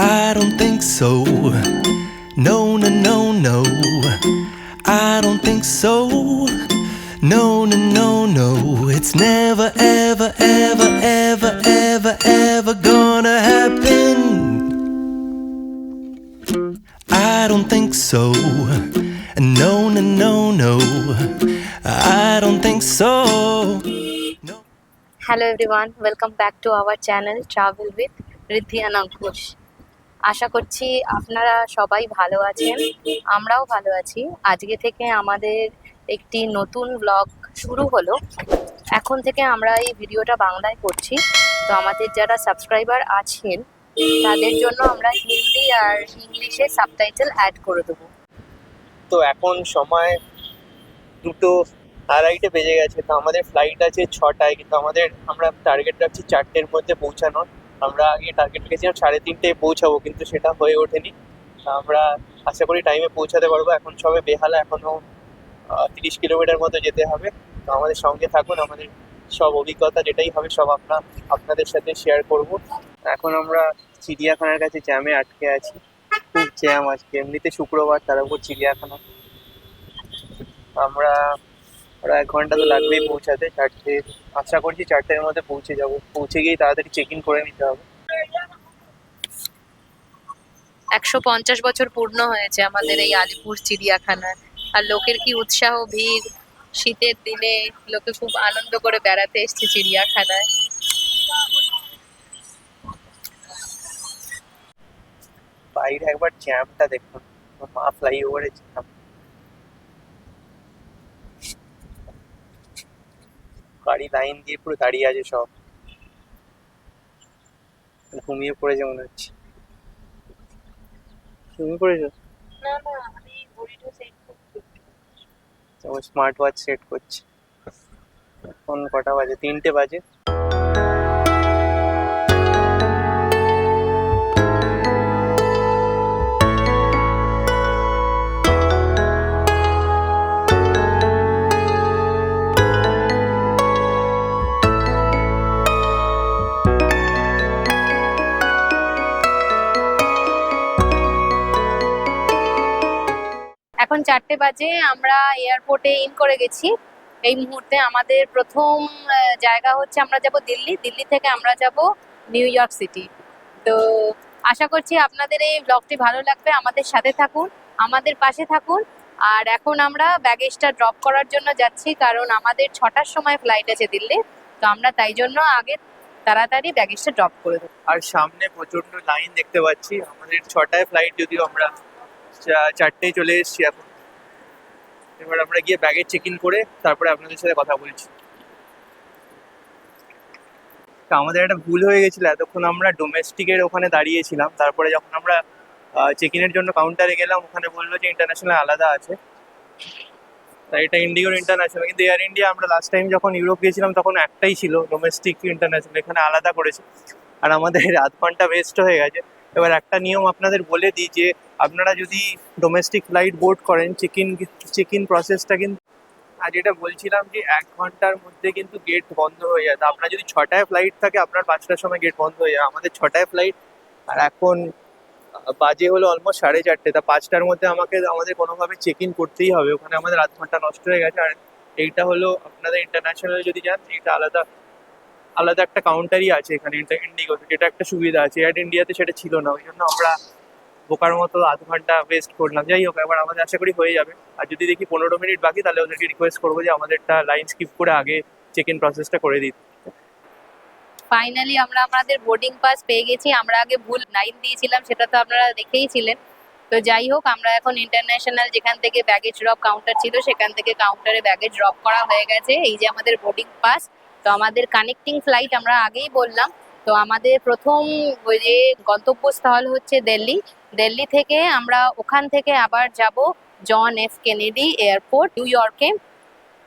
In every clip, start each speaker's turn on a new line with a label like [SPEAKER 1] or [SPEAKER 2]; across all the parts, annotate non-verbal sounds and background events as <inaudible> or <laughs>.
[SPEAKER 1] I don't think so. No, no, no, no. I don't think so. No, no, no, no. It's never, ever, ever, ever, ever, ever gonna happen. I don't think so. No, no, no, no. I don't think so. No.
[SPEAKER 2] Hello everyone, welcome back to our channel Travel with Riddhi and Ankush. আশা করছি আপনারা সবাই ভালো আছেন, আমরাও ভালো আছি। আজকে থেকে আমাদের একটি নতুন ব্লগ শুরু হলো। এখন থেকে আমরা এই ভিডিওটা বাংলায় করছি। তো আমাদের যারা সাবস্ক্রাইবার আছেন, তাদের জন্য আমরা হিন্দি আর ইংলিশে সাবটাইটেল অ্যাড করে দেবো।
[SPEAKER 3] তো এখন সময় দুটো আড়াইটে বেজে গেছে, তো আমাদের ফ্লাইট আছে ছটায়, কিন্তু আমাদের, আমরা টার্গেট রাখছি চারটের মধ্যে পৌঁছানোর। আমরা আগে টার্গেট রেখেছিলাম সাড়ে তিনটেয় পৌঁছাবো, কিন্তু সেটা হয়ে ওঠেনি। আমরা আশা করি টাইমে পৌঁছাতে পারব। এখন সবে বেহালা এখনও তিরিশ কিলোমিটার মতো যেতে হবে। তো আমাদের সঙ্গে থাকুন, আমাদের সব অভিজ্ঞতা যেটাই হবে, সব আপনার আপনাদের সাথে শেয়ার করব। এখন আমরা চিড়িয়াখানার কাছে জ্যামে আটকে আছি। খুব জ্যাম আজকে। এমনিতে শুক্রবার তার উপর চিড়িয়াখানা। আমরা ওরা এক ঘণ্টা তো লাগবেই পৌঁছাতে চারটে আশা করছি চারটের মধ্যে পৌঁছে যাব। পৌঁছে গিয়ে তাড়াতাড়ি চেক ইন করে নিতে হবে।
[SPEAKER 2] একশো পঞ্চাশ বছর পূর্ণ হয়েছে আমাদের এই আলিপুর চিড়িয়াখানার। আর লোকের কি উৎসাহ ভিড়? শীতের দিনে লোকে খুব আনন্দ করে বেড়াতে এসছে চিড়িয়াখানায়।
[SPEAKER 3] বাইরে একবার জ্যামটা দেখুন। মা ফ্লাইওভারে জ্যাম গাড়ি লাইন দিয়ে পুরো দাঁড়িয়ে আছে সব। ঘুমিয়ে পড়েছে মনে হচ্ছে। ঘুমিয়ে পড়েছো? স্মার্ট ওয়াচ সেট করছে। এখন কটা বাজে? তিনটে বাজে।
[SPEAKER 2] চারটে বাজে আমরা এয়ারপোর্টে ইন করে গেছি। এই মুহূর্তে আমাদের প্রথম জায়গা হচ্ছে আমরা যাব দিল্লি। দিল্লি থেকে আমরা যাব নিউ ইয়র্ক সিটি তো আশা করছি আপনাদের এই ব্লগটি ভালো লাগবে। আমাদের সাথে থাকুন, আমাদের পাশে থাকুন। আর এখন আমরা ব্যাগেজটা ড্রপ করার জন্য যাচ্ছি, কারণ আমাদের ছটার সময় ফ্লাইট আছে দিল্লি। তো আমরা তাই জন্য আগে তাড়াতাড়ি ব্যাগেজটা ড্রপ করে দেবো।
[SPEAKER 3] আর সামনে প্রচণ্ড লাইন দেখতে পাচ্ছি। আমাদের ছটায় ফ্লাইট যদিও আমরা চা- চারটেয় চলে এসেছি, এখন এবার আমরা গিয়ে ব্যাগেজ চেক ইন করে তারপরে আপনাদের সাথে কথা বলছি। তা আমাদের একটা ভুল হয়ে গেছিল, এতক্ষণ আমরা ডোমেস্টিকের ওখানে দাঁড়িয়েছিলাম, তারপরে যখন আমরা চেক ইনের জন্য কাউন্টারে গেলাম, ওখানে বলল যে ইন্টারন্যাশনাল আলাদা আছে। তাই এটা ইন্ডিগোর ইন্টারন্যাশনাল কিন্তু এয়ার ইন্ডিয়া আমরা লাস্ট টাইম যখন ইউরোপ গিয়েছিলাম তখন একটাই ছিল ডোমেস্টিক ইন্টারন্যাশনাল এখানে আলাদা করেছে। আর আমাদের আধ ঘণ্টা ওয়েস্ট হয়ে গেছে। এবার একটা নিয়ম আপনাদের বলে দিই যে আপনারা যদি ডোমেস্টিক ফ্লাইট বোর্ড করেন চেক ইন চেক ইন প্রসেসটা কিন্তু আর যেটা বলছিলাম যে এক ঘণ্টার মধ্যে কিন্তু গেট বন্ধ হয়ে যায়। আপনার যদি ছটায় ফ্লাইট থাকে, আপনার পাঁচটার সময় গেট বন্ধ হয়ে যায়। আমাদের ছটায় ফ্লাইট আর এখন বাজে হলো অলমোস্ট সাড়ে চারটে। তা পাঁচটার মধ্যে আমাকে, আমাদের কোনোভাবে চেক ইন করতেই হবে। ওখানে আমাদের আধ ঘণ্টা নষ্ট হয়ে গেছে। আর এইটা হলো আপনাদের ইন্টারন্যাশনাল যদি যান, এইটা আলাদা আলাদা একটা কাউন্টারই আছে এখানে ইন্ডিগোতে যেটা একটা সুবিধা আছে এয়ার ইন্ডিয়াতে সেটা ছিল না ওই জন্য আমরা বোকার মতো আধ ঘণ্টা ওয়েস্ট করলাম। যাই হোক, এবার আমাদের আশা করি হয়ে যাবে। আর যদি দেখি পনেরো মিনিট বাকি, তাহলে ওদেরকে রিকোয়েস্ট করব যে আমাদেরটা লাইন স্কিপ করে আগে চেক ইন প্রসেসটা করে দিতে
[SPEAKER 2] ফাইনালি আমরা আমাদের বোর্ডিং পাস পেয়ে গেছি। আমরা আগে ভুল লাইন দিয়েছিলাম, সেটা তো আপনারা দেখেই ছিলেন। তো যাই হোক, আমরা এখন ইন্টারন্যাশনাল যেখান থেকে ব্যাগেজ ড্রপ কাউন্টার ছিল, সেখান থেকে কাউন্টারে ব্যাগেজ ড্রপ করা হয়ে গেছে। এই যে আমাদের বোর্ডিং পাস তো আমাদের কানেক্টিং ফ্লাইট আমরা আগেই বললাম। তো আমাদের প্রথম ওই যে গন্তব্যস্থল হচ্ছে দিল্লি। দিল্লি থেকে আমরা ওখান থেকে আবার যাব John F Kennedy airport New ইয়র্কে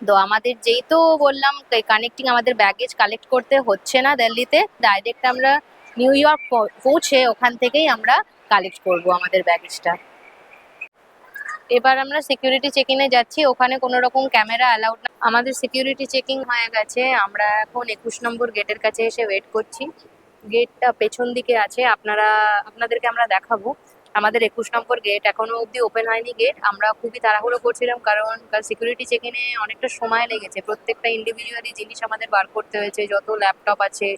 [SPEAKER 2] তো আমাদের যেই তো বললাম কানেক্টিং আমাদের ব্যাগেজ কালেক্ট করতে হচ্ছে না দিল্লিতে। ডাইরেক্ট আমরা নিউ ইয়র্ক পৌঁছে ওখান থেকেই আমরা কালেক্ট করব আমাদের ব্যাগেজটা এবার আমরা সিকিউরিটি চেকিংয়ে যাচ্ছি, ওখানে কোনো রকম ক্যামেরা অ্যালাউড না। আমাদের সিকিউরিটি চেকিং হয়ে গেছে, আমরা এখন একুশ নম্বর গেটের কাছে এসে ওয়েট করছি। গেটটা পেছন দিকে আছে, আপনারা, আপনাদেরকে আমরা দেখাবো। আমাদের একুশ নম্বর গেট এখনও অবধি ওপেন হয়নি গেট আমরা খুবই তাড়াহুড়ো করছিলাম কারণ সিকিউরিটি চেক ইনে অনেকটা সময় লেগেছে। প্রত্যেকটা ইন্ডিভিজুয়ালি জিনিস আমাদের বার করতে হয়েছে, যত ল্যাপটপ আছে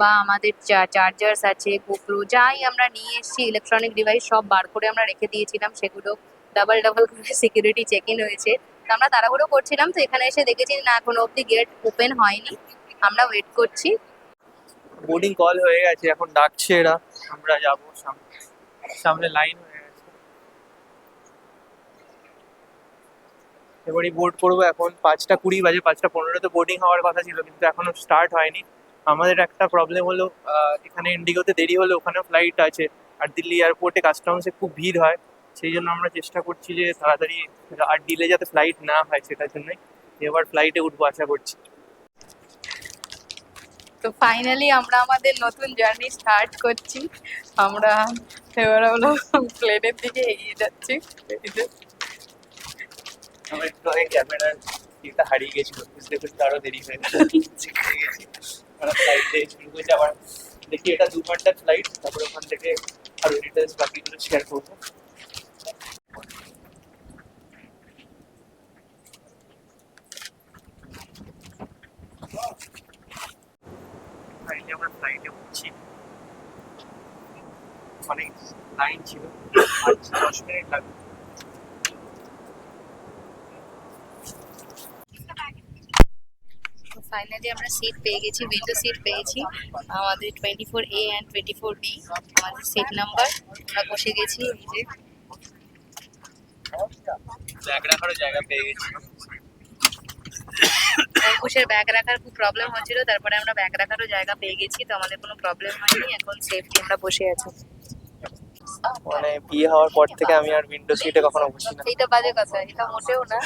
[SPEAKER 2] বা আমাদের চার্জার্স আছে গোপ্রো যাই আমরা নিয়ে এসেছি ইলেকট্রনিক ডিভাইস সব বার করে আমরা রেখে দিয়েছিলাম, সেগুলো ডাবল ডাবল করে সিকিউরিটি চেক ইন হয়েছে। তো আমরা তাড়াহুড়ো করছিলাম, তো এখানে এসে দেখেছি না, এখনও অবধি গেট ওপেন হয়নি। আমরা ওয়েট করছি।
[SPEAKER 3] বোর্ডিং কল হয়ে গেছে, এখন ডাকছে এরা। আমরা যাব সামনে। সামনে লাইন হয়ে গেছে। এবারই বোর্ড করব এখন। পাঁচটা কুড়ি বাজে, পাঁচটা পনেরোতে বোর্ডিং হওয়ার কথা ছিল, কিন্তু এখনও স্টার্ট হয়নি। আমাদের একটা প্রবলেম হলো এখানে ইন্ডিগোতে দেরি হলে, ওখানেও ফ্লাইট আছে। আর দিল্লি এয়ারপোর্টে কাস্টমসে খুব ভিড় হয়। সেই জন্য আমরা চেষ্টা করছি যে তাড়াতাড়ি আর ডিলে যাতে ফ্লাইট না হয় সেটার জন্যই। এবার ফ্লাইটে উঠবো আশা করছি।
[SPEAKER 2] তো ফাইনালি আমরা আমাদের নতুন জার্নি স্টার্ট করছি। আমরা এবার হলো প্লেনের দিকে এগিয়ে যাচ্ছি।
[SPEAKER 3] আমার একটু আগে ক্যামেরার হারিয়ে গেছিল বুঝতে বুঝতে আরও দেরি হয়ে গেছি ফ্লাইটে শুরু করেছি আবার দেখি এটা দু ঘণ্টার ফ্লাইট তারপরে ওখান থেকে আরও ডিটেলস বাকিগুলো শেয়ার করব। ফাইনালি আমরা ফ্লাইটে উঠছি অনেক লাইন ছিল দশ মিনিট লাগবে
[SPEAKER 2] ফাইনালি আমরা সিট পেয়ে গেছি উইন্ডো সিট পেয়েছি। আমাদের twenty four A and twenty four B আমাদের সিট নাম্বার আমরা বসে গেছি এই যে।
[SPEAKER 3] জায়গা পেয়ে গেছি।
[SPEAKER 2] অঙ্কুশের ব্যাগ রাখার খুব প্রবলেম হচ্ছিল তারপরে আমরা ব্যাগ রাখারও জায়গা পেয়ে গেছি তো আমাদের কোনো প্রবলেম হয়নি এখন সেফটি আমরা বসে আছি।
[SPEAKER 3] মানে বিয়ে হওয়ার পর থেকে আমি আর উইন্ডো সিটে কখনো বসি না।
[SPEAKER 2] এইটা বাজে কথা এটা মোটেও না।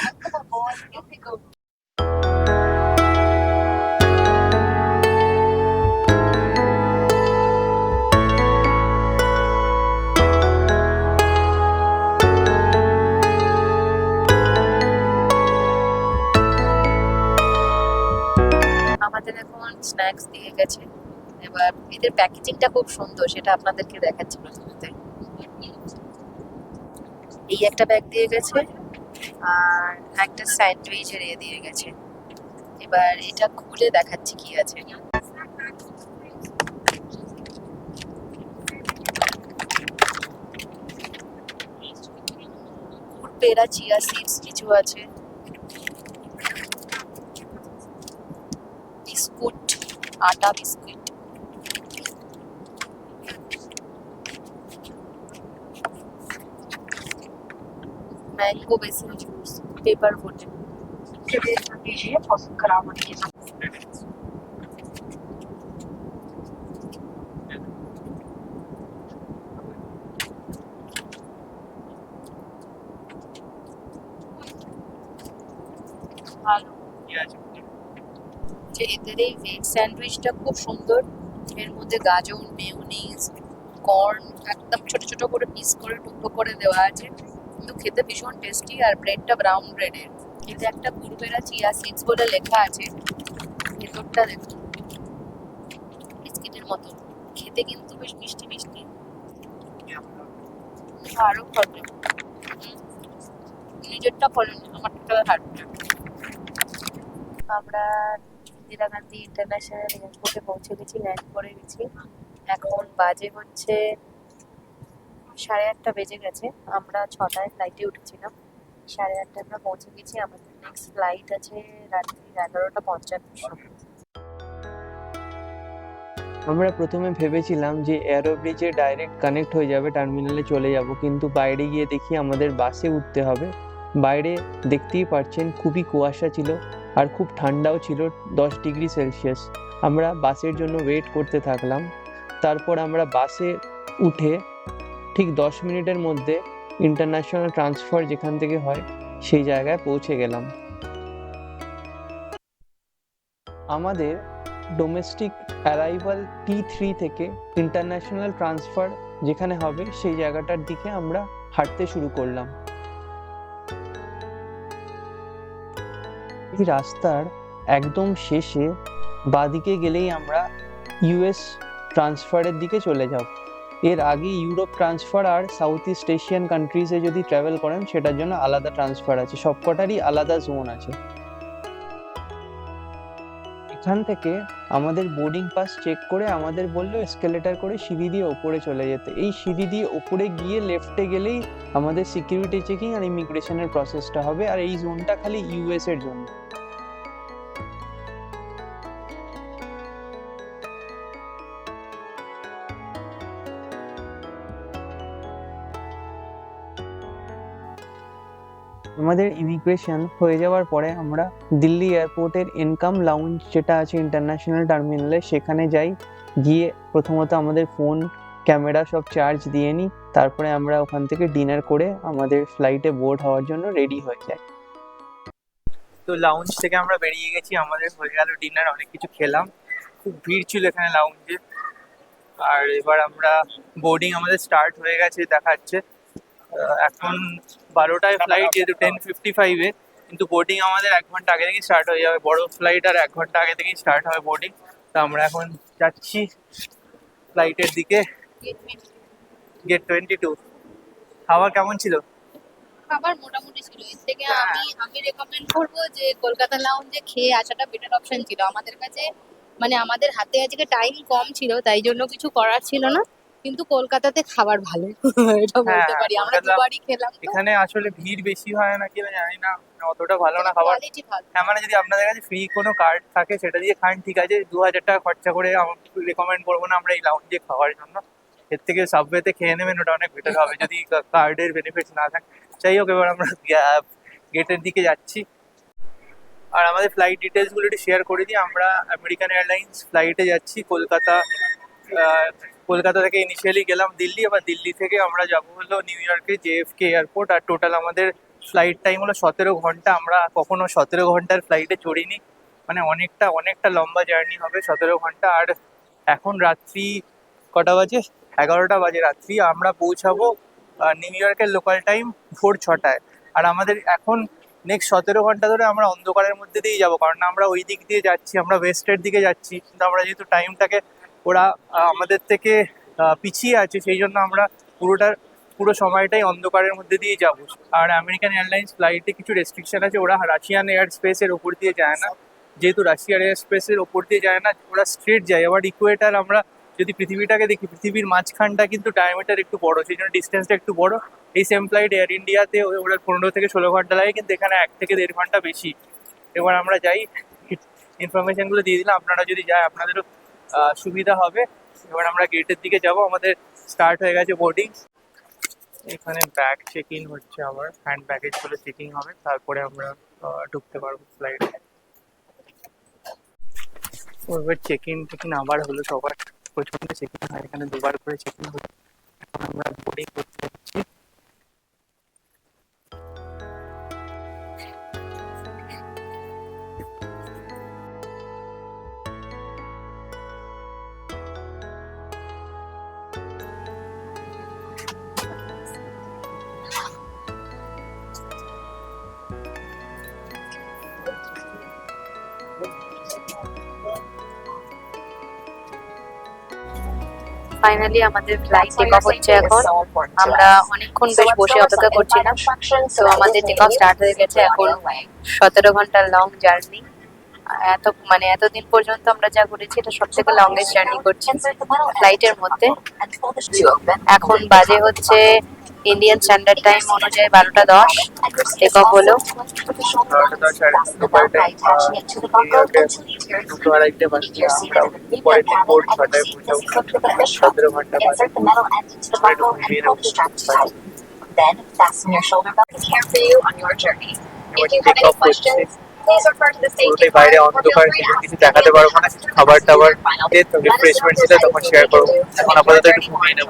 [SPEAKER 2] স্ন্যাক্স দিয়ে গেছে। এবার এদের প্যাকেজিংটা খুব সুন্দর, সেটা আপনাদেরকে দেখাচ্ছি প্রথমতে এই একটা ব্যাগ দিয়ে গেছে, আর একটা স্যান্ডউইচের এ দিয়ে গেছে। এবার এটা খুলে দেখাচ্ছি কি আছে। পেরা, চিয়া সিডস কিছু আছে। बिस्कुट आटा बिस्कुट। मैंगो बेसन जूस पेपर वुड
[SPEAKER 4] खराब होने के
[SPEAKER 2] যে এদের এই ভেজ স্যান্ডউইচটা খুব সুন্দর। এর মধ্যে গাজর মেয়োনিজ কর্ন একদম ছোট ছোট করে পিস করে টুকরো করে দেওয়া আছে। কিন্তু খেতে ভীষণ টেস্টি আর ব্রেডটা ব্রাউন ব্রেডের এতে একটা কুরবেরা চিয়া সিডস বলে লেখা আছে। ভেতরটা দেখুন। বিস্কিটের মতো। খেতে কিন্তু বেশ মিষ্টি মিষ্টি। আরও প্রবলেম নিজেরটা ফলেন আমারটা হাঁটবে আমরা ইন্দিরা গান্ধী ইন্টারন্যাশনাল এয়ারপোর্টে পৌঁছে গেছি, ল্যান্ড করে গেছি। এখন বাজে হচ্ছে সাড়ে আটটা বেজে গেছে, আমরা ছটায় ফ্লাইটে উঠেছিলাম। সাড়ে আটটায় আমরা পৌঁছে গেছি, আমাদের নেক্সট ফ্লাইট আছে রাত্রি এগারোটা পঞ্চান্নর সময়।
[SPEAKER 5] আমরা প্রথমে ভেবেছিলাম যে এয়ারো ব্রিজে ডাইরেক্ট কানেক্ট হয়ে যাবে টার্মিনালে চলে যাব, কিন্তু বাইরে গিয়ে দেখি আমাদের বাসে উঠতে হবে। বাইরে দেখতেই পাচ্ছেন খুবই কুয়াশা ছিল। আর খুব ঠান্ডাও ছিল, দশ ডিগ্রি সেলসিয়াস। আমরা বাসের জন্য ওয়েট করতে থাকলাম। তারপর আমরা বাসে উঠে ঠিক দশ মিনিটের মধ্যে ইন্টারন্যাশনাল ট্রান্সফার যেখান থেকে হয়, সেই জায়গায় পৌঁছে গেলাম। আমাদের ডোমেস্টিক অ্যারাইভাল টি থ্রি থেকে ইন্টারন্যাশনাল ট্রান্সফার যেখানে হবে, সেই জায়গাটার দিকে আমরা হাঁটতে শুরু করলাম। এই রাস্তার একদম শেষে বাদিকে গেলেই আমরা ইউএস ট্রান্সফারের দিকে চলে যাও এর আগে ইউরোপ ট্রান্সফার আর সাউথ ইস্ট এশিয়ান কান্ট্রিজে যদি ট্রাভেল করেন, সেটার জন্য আলাদা ট্রান্সফার আছে। সবকটারই আলাদা জোন আছে। এখান থেকে আমাদের বোর্ডিং পাস চেক করে আমাদের বলল এসকেলেটার করে সিঁড়ি দিয়ে ওপরে চলে যেতে। এই সিঁড়ি দিয়ে ওপরে গিয়ে লেফটে গেলেই আমাদের সিকিউরিটি চেকিং আর ইমিগ্রেশনের প্রসেসটা হবে। আর এই জোনটা খালি ইউএস এর জন্য। আমাদের ইমিগ্রেশন হয়ে যাওয়ার পরে আমরা দিল্লি এয়ারপোর্টের ইনকাম লাউঞ্জ যেটা আছে ইন্টারন্যাশনাল টার্মিনালে সেখানে যাই। গিয়ে প্রথমত আমাদের ফোন ক্যামেরা সব চার্জ দিয়ে নিই। তারপরে আমরা ওখান থেকে ডিনার করে আমাদের ফ্লাইটে বোর্ড হওয়ার জন্য রেডি হয়ে যাই।
[SPEAKER 3] তো লাউঞ্জ থেকে আমরা বেরিয়ে গেছি, আমাদের হয়ে গেল ডিনার অনেক কিছু খেলাম। খুব ভিড় ছিল এখানে লাউঞ্জে আর এবার আমরা বোর্ডিং আমাদের স্টার্ট হয়ে গেছে, দেখাচ্ছে। এখন বারোটায় ফ্লাইট যেহেতু টেন ফিফটি ফাইভে কিন্তু বোর্ডিং আমাদের এক ঘণ্টা আগে থেকেই স্টার্ট হয়ে যাবে। বড় ফ্লাইট আর এক ঘণ্টা আগে থেকেই স্টার্ট হবে বোর্ডিং তো আমরা এখন যাচ্ছি ফ্লাইটের দিকে। গেট টোয়েন্টি টু খাবার কেমন ছিল?
[SPEAKER 2] খাবার মোটামুটি ছিল। এর থেকে আমি আমি রেকমেন্ড করব যে কলকাতা লাউঞ্জে খেয়ে আসাটা বেটার অপশন ছিল। আমাদের কাছে মানে আমাদের হাতে আজকে টাইম কম ছিল তাই জন্য কিছু করার ছিল না। কিন্তু কলকাতাতে খাবার ভালো। <laughs> এটা বলতে
[SPEAKER 3] হ্যাঁ,
[SPEAKER 2] পারি। আমরা দুবারই খেলাম
[SPEAKER 3] এখানে আসলে ভিড় বেশি হয় না কিনা জানি না। অতটা ভালো না খাবার। হ্যাঁ মানে যদি আপনাদের কাছে ফ্রি কোনো কার্ড থাকে সেটা দিয়ে খান ঠিক আছে। দু হাজার টাকা খরচা করে রেকমেন্ড করব না আমরা এই লাউঞ্জে খাওয়ার জন্য। এর থেকে সাবওয়েতে খেয়ে নেবেন ওটা অনেক বেটার হবে। যদি কার্ডের বেনিফিট না থাকে। যাই হোক এবার আমরা গেটের দিকে যাচ্ছি। আর আমাদের ফ্লাইট ডিটেলসগুলো একটু শেয়ার করে দিই। আমরা আমেরিকান এয়ারলাইন্স ফ্লাইটে যাচ্ছি কলকাতা কলকাতা থেকে ইনিশিয়ালি গেলাম দিল্লি, এবার দিল্লি থেকে আমরা যাব হলো নিউ ইয়র্কে জেএফকে এয়ারপোর্ট আর টোটাল আমাদের ফ্লাইট টাইম হলো সতেরো ঘণ্টা। আমরা কখনো সতেরো ঘণ্টার ফ্লাইটে চড়িনি। মানে অনেকটা অনেকটা লম্বা জার্নি হবে সতেরো ঘণ্টা। আর এখন রাত্রি কটা বাজে? এগারোটা বাজে রাত্রি। আমরা পৌঁছাবো নিউ ইয়র্কের লোকাল টাইম ভোর ছটায়। আর আমাদের এখন নেক্সট সতেরো ঘণ্টা ধরে আমরা অন্ধকারের মধ্যে দিয়েই যাব। কারণ আমরা ওই দিক দিয়ে যাচ্ছি, আমরা ওয়েস্টের দিকে যাচ্ছি। কিন্তু আমরা যেহেতু টাইমটাকে ওরা আমাদের থেকে পিছিয়ে আছে, সেই জন্য আমরা পুরোটা পুরো সময়টাই অন্ধকারের মধ্যে দিয়ে যাব। আর আমেরিকান এয়ারলাইন্স ফ্লাইটে কিছু রেস্ট্রিকশন আছে, ওরা রাশিয়ান এয়ার স্পেসের ওপর দিয়ে যায় না। যেহেতু রাশিয়ার এয়ার স্পেসের ওপর দিয়ে যায় না, ওরা স্ট্রেট যায়। আবার ইকুয়েটার আমরা যদি পৃথিবীটাকে দেখি, পৃথিবীর মাঝখানটা কিন্তু ডায়ামিটার একটু বড়, সেই জন্য ডিস্টেন্সটা একটু বড়। এই সেম ফ্লাইট এয়ার ইন্ডিয়াতে ওরা পনেরো থেকে ষোলো ঘণ্টা লাগে, কিন্তু এখানে এক থেকে দেড় ঘণ্টা বেশি। এবার আমরা যাই ইনফরমেশনগুলো দিয়ে দিলাম। আপনারা যদি যায়, আপনাদেরও সুবিধা হবে। এবার আমরা গেটের দিকে যাব। আমাদের স্টার্ট হয়ে গেছে বোর্ডিং এখানে ব্যাগ চেক ইন হচ্ছে আবার। হ্যান্ড ব্যাগেজগুলো চেকিং হবে। তারপরে আমরা ঢুকতে পারব ফ্লাইটে এবার চেক ইন টেক ইন আবার হলো সবার। প্রচণ্ড চেক ইন হয়। এখানে দুবার করে চেক ইন হলো। এখন আমরা বোর্ডিং করতে যাচ্ছি।
[SPEAKER 2] ফাইনালি আমাদের ফ্লাইট টেক অফ হচ্ছে এখন। আমরা অনেকক্ষণ বেশ বসে অপেক্ষা করছিলাম তো আমাদের টেক অফ স্টার্ট হয়ে গেছে এখন সতেরো ঘণ্টার লং জার্নি এত মানে এতদিন পর্যন্ত আমরা যা ঘুরেছি এটা সব থেকে লংগেস্ট জার্নি করছি। ফ্লাইটের মধ্যে। এখন বাজে হচ্ছে ইন্ডিয়ান স্ট্যান্ডার্ড টাইম অনুযায়ী বারোটা দশ টেক অফ হলো
[SPEAKER 4] Then fasten your shoulder belt is here for you on your journey. If you have any questions,
[SPEAKER 3] পুরোটাই বাইরে অন্ধকার কিছু দেখাতে পারব না খাবার টাবার রিফ্রেশমেন্ট ছিল তখন শেয়ার করব এখন আপাতত একটু ঘুমিয়ে নেব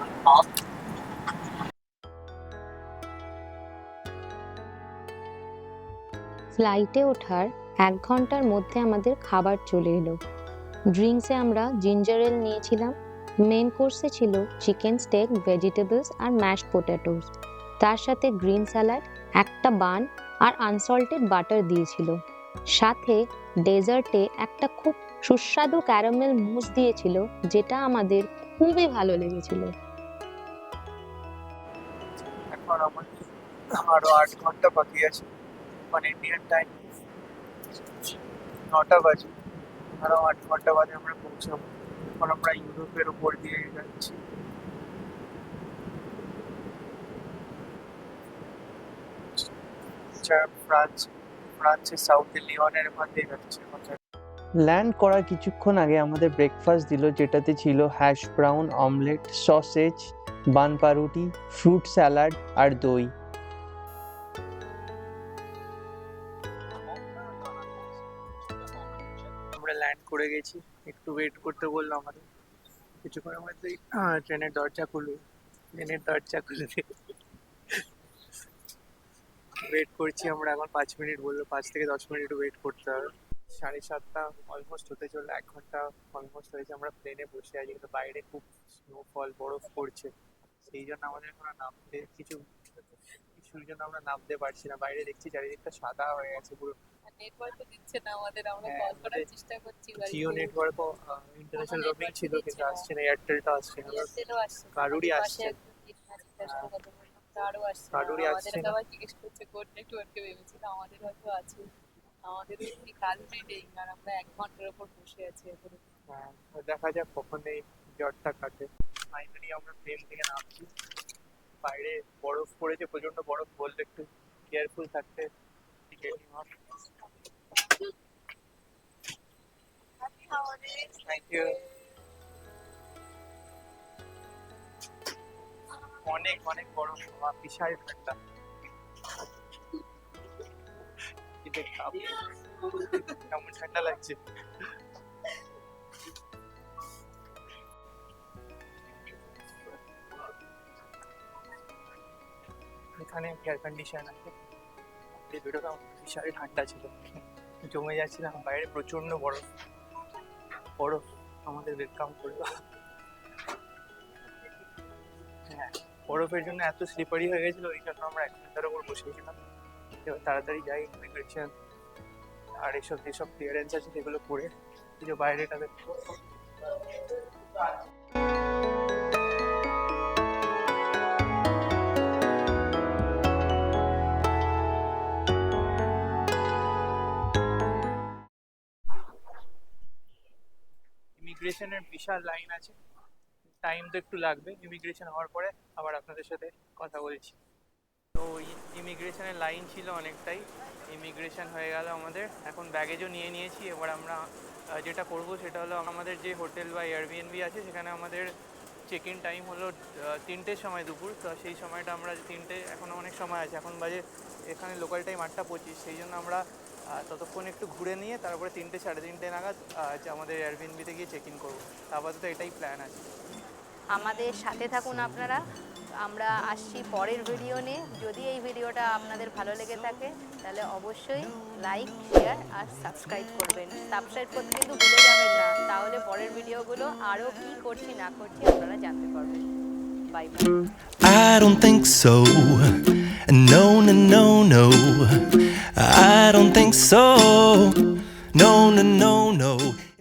[SPEAKER 6] ফ্লাইটে ওঠার এক ঘণ্টার মধ্যে আমাদের খাবার চলে এলো। ড্রিঙ্কসে আমরা জিঞ্জার এল নিয়েছিলাম। মেন কোর্সে ছিল চিকেন স্টেক ভেজিটেবলস আর ম্যাশ পোটাটোস তার সাথে গ্রিন স্যালাড একটা বান আর আনসল্টেড বাটার দিয়েছিল। সাথে ডেজার্টে একটা খুব সুস্বাদু ক্যারামেল মুস দিয়েছিল, যেটা আমাদের খুবই ভালো লেগেছিল।
[SPEAKER 3] আরও আট ঘণ্টা বাকি আছে। মানে ইন্ডিয়ান টাইম নটা বাজে আরও আট ঘণ্টা বাদে আমরা পৌঁছাবো। এখন আমরা ইউরোপের উপর দিয়ে যাচ্ছি। আচ্ছা, ফ্রান্স ফ্রান্সের সাউথে লিওনের ওখান
[SPEAKER 5] ল্যান্ড করার কিছুক্ষণ আগে আমাদের ব্রেকফাস্ট দিল যেটাতে ছিল hash brown omelette sausage bun পাউরুটি ফ্রুট স্যালাড আর দই।
[SPEAKER 3] করে গেছি। একটু ওয়েট করতে বলল আমাদের কিছুক্ষণের মধ্যেই ট্রেনের দরজা খুলবে ট্রেনের দরজা খুলে ওয়েট করছি আমরা। এখন পাঁচ মিনিট বলল, পাঁচ থেকে দশ মিনিট ওয়েট করতে হবে। সাড়ে সাতটা অলমোস্ট হতে চলল, এক ঘণ্টা অলমোস্ট হয়েছে। আমরা প্লেনে বসে আছি, কিন্তু বাইরে খুব স্নোফল বরফ পড়ছে। সেই জন্য আমাদের এখনও নামতে, কিছু, কিছুর জন্য আমরা নামতে পারছি না। বাইরে দেখছি চারিদিকটা সাদা হয়ে গেছে পুরো।
[SPEAKER 2] নেটওয়ার্ক দিচ্ছে না আমাদের আমরা
[SPEAKER 3] হ্যাঁ,
[SPEAKER 2] কল করার চেষ্টা করছি
[SPEAKER 3] জিও নেটওয়ার্কও ইন্টারন্যাশনাল রোমিং ছিল কিন্তু আসছে না এয়ারটেলটা আসছে না।
[SPEAKER 2] এয়ারটেলও আসছে
[SPEAKER 3] কারুরই আসছে
[SPEAKER 2] আসছে
[SPEAKER 3] কারুরই আসছে
[SPEAKER 2] আমাদেরকে
[SPEAKER 3] না।
[SPEAKER 2] আবার জিজ্ঞেস করছে কোড নেটওয়ার্কে ভেবেছিল আমাদের হয়তো আছে? আমাদেরও কি কালকে নেই আর আমরা এক ঘণ্টার উপর বসে আছি এখন।
[SPEAKER 3] হ্যাঁ, দেখা যাক কখন এই জ্বরটা কাটে। ফাইনালি আমরা প্লেন থেকে নামছি। বাইরে বরফ পড়েছে প্রচণ্ড বরফ। বললে একটু কেয়ারফুল থাকতে। অনেক অনেক বাবা, বিশাল কেমন ঠান্ডা লাগছে। এখানে এয়ার কন্ডিশন আছে। ভিডিওটা বিশাল ঠান্ডা ছিল। জমে যাচ্ছিলাম বাইরে প্রচণ্ড বরফ বরফ আমাদের ওয়েলকাম করল হ্যাঁ বরফের জন্য এত স্লিপারি হয়ে গেছিল, ওই জন্য আমরা এক ঘণ্টার ওপর বসেছিলাম এবার তাড়াতাড়ি যাই ইমিগ্রেশন আর এসব যেসব ক্লিয়ারেন্স আছে সেগুলো করে যে বাইরেটা দেখো ইমিগ্রেশনের বিশাল লাইন আছে। টাইম তো একটু লাগবে। ইমিগ্রেশন হওয়ার পরে আবার আপনাদের সাথে কথা বলছি। তো ইমিগ্রেশনের লাইন ছিল অনেকটাই। ইমিগ্রেশন হয়ে গেল আমাদের। এখন ব্যাগেজও নিয়ে নিয়েছি। এবার আমরা যেটা করব সেটা হলো আমাদের যে হোটেল বা এয়ারবিএনবি আছে, সেখানে আমাদের চেক ইন টাইম হলো তিনটের সময় দুপুর। তো সেই সময়টা আমরা, তিনটে এখনও অনেক সময় আছে। এখন বাজে, এখানে লোকাল টাইম আটটা পঁচিশ। সেই জন্য আমরা ততক্ষণ একটু ঘুরে নিয়ে তারপরে তিনটে সাড়ে তিনটে নাগাদ যে আমাদের এয়ারবিএনবিতে গিয়ে চেক ইন করব। আপাতত এটাই প্ল্যান আছে।
[SPEAKER 2] আমাদের সাথে থাকুন আপনারা। আমরা আসছি পরের ভিডিও নিয়ে। যদি এই ভিডিওটা আপনাদের ভালো লেগে থাকে তাহলে অবশ্যই লাইক শেয়ার আর সাবস্ক্রাইব করবেন। সাবস্ক্রাইব করতে কিন্তু ভুলে যাবেন না। তাহলে পরের ভিডিওগুলো আরও কী করছি না করছি আপনারা জানতে পারবেন। Bye bye
[SPEAKER 1] I don't think so. No, no, no, no. I don't think so. No, no, no,